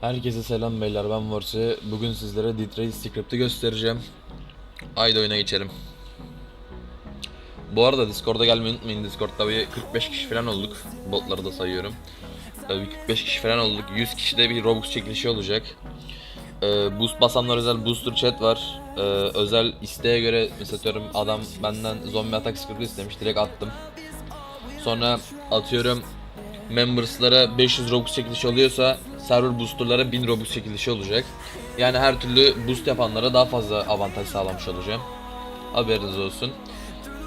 Herkese selam beyler ben Morsi. Bugün sizlere Detroit Script'i göstereceğim. Haydi oyuna geçelim. Bu arada Discord'a gelmeyi unutmayın. Discord'da bir 45 kişi falan olduk. Botları da sayıyorum. Ee, bir 45 kişi falan olduk. 100 kişide bir Robux çekilişi olacak. Ee, boost basanlar özel booster chat var. Ee, özel isteğe göre mesela adam benden zombi atak script'i istemiş. Direkt attım. Sonra atıyorum members'lara 500 Robux çekilişi oluyorsa server booster'lara 1000 Robux çekilişi olacak. Yani her türlü boost yapanlara daha fazla avantaj sağlamış olacağım. Haberiniz olsun.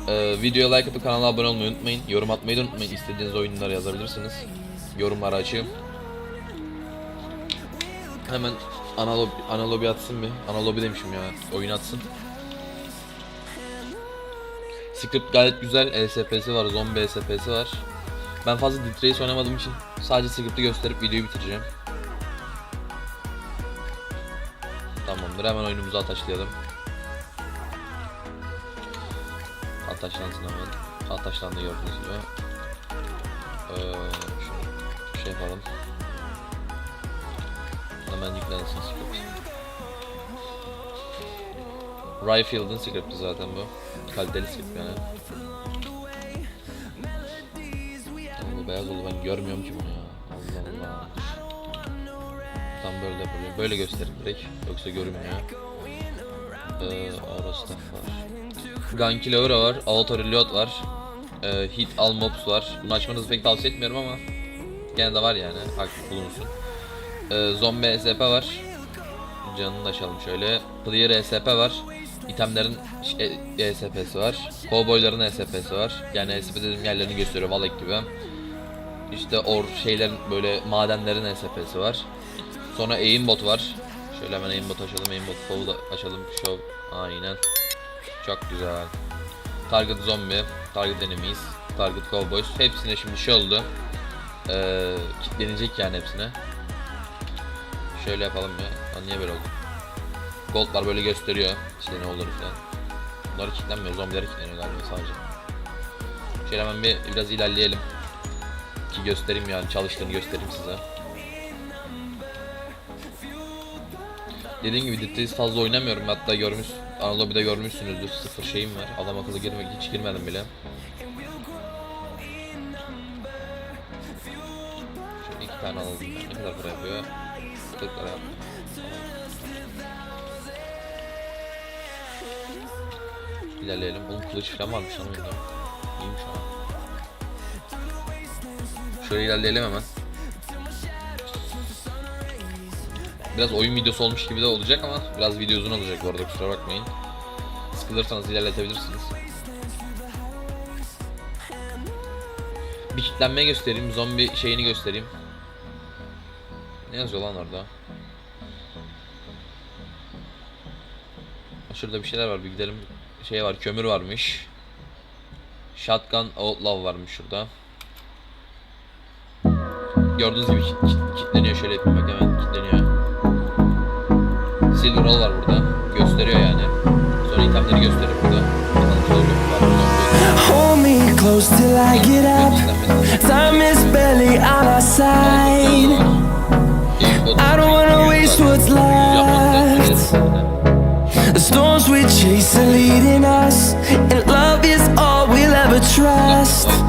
Ee, videoya like atıp kanala abone olmayı unutmayın. Yorum atmayı da unutmayın. İstediğiniz oyunları yazabilirsiniz. Yorumları açayım. Hemen ana lobi, ana lobi atsın bir. Ana lobi demişim ya. Oyun atsın. Script gayet güzel. ESP'si var, zombi ESP'si var. Ben fazla Detroit oynamadığım için sadece script'i gösterip videoyu bitireceğim. Tamamdır hemen oyunumuzu ataşlayalım. Ataşlansın hemen. Ataşlandı gördüğünüz gibi. Ee, şöyle şey yapalım. Hemen yüklensin script. Rayfield'ın script'i zaten bu. Kaliteli script yani. Bu beyaz oldu ben görmüyorum ki bunu ya. Allah Allah. Tam böyle yapıyorum. Böyle göstereyim direkt. Yoksa görünmüyor. Ee, Aura Staff var. Gun Killer var. Auto Reload var. Ee, Hit All Mobs var. Bunu açmanızı pek tavsiye etmiyorum ama gene de var yani. Aktif bulunsun. Ee, Zombie SP var. Canını da açalım şöyle. Player SP var. İtemlerin e- ESP'si var. Cowboyların ESP'si var. Yani ESP dediğim yerlerini gösteriyor Valek gibi. İşte or şeylerin böyle madenlerin ESP'si var. Sonra aimbot var. Şöyle hemen aimbot açalım. Aimbot da açalım. Show. Aynen. Çok güzel. Target zombie, target enemies, target cowboys. Hepsine şimdi şey oldu. Ee, kitlenecek yani hepsine. Şöyle yapalım ya. Lan niye böyle oldu? Goldlar böyle gösteriyor. İşte ne olur falan. Bunları kilitlenmiyor. Zombileri kilitleniyor galiba sadece. Şöyle hemen bir biraz ilerleyelim. Ki göstereyim yani çalıştığını göstereyim size. Dediğim gibi Detroit fazla oynamıyorum. Hatta görmüş, Analobby'de görmüşsünüzdür. Sıfır şeyim var. Adam akıllı girmek hiç girmedim bile. Şöyle iki tane. Ben. Ne kadar para yapıyor? 40 lira yaptı. İlerleyelim. Bunun kılıç falan varmış lan oyunda. İyiymiş ama. Şöyle ilerleyelim hemen. Biraz oyun videosu olmuş gibi de olacak ama biraz video uzun olacak bu arada kusura bakmayın. Sıkılırsanız ilerletebilirsiniz. Bir kitlenme göstereyim, zombi şeyini göstereyim. Ne yazıyor lan orada? Şurada bir şeyler var bir gidelim. Şey var kömür varmış. Shotgun Outlaw varmış şurada. Gördüğünüz gibi kitleniyor şöyle yapayım bak hemen kitleniyor. Silver roll var burada. Gösteriyor yani. Sonra itemleri gösteriyor burada. Hold me close till I get up. Time is barely on our side. I don't wanna waste what's left. The storms we chase are leading us, and love is all we'll ever trust.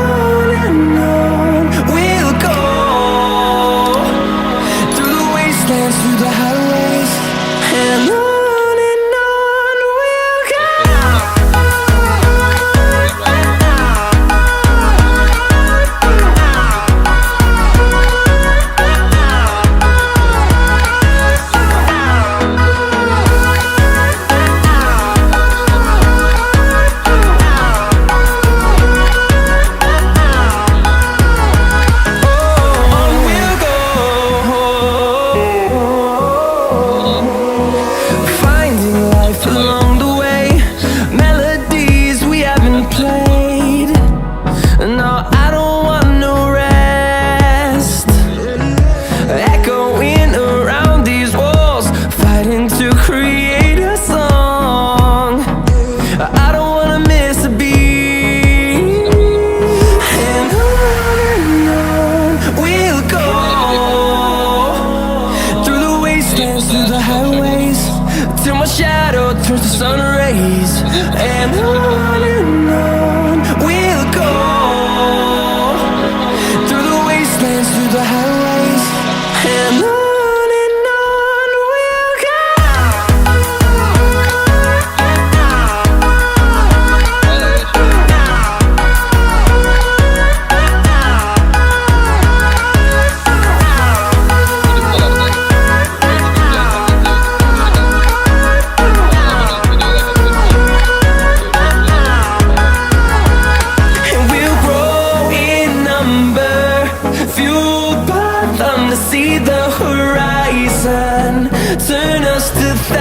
just a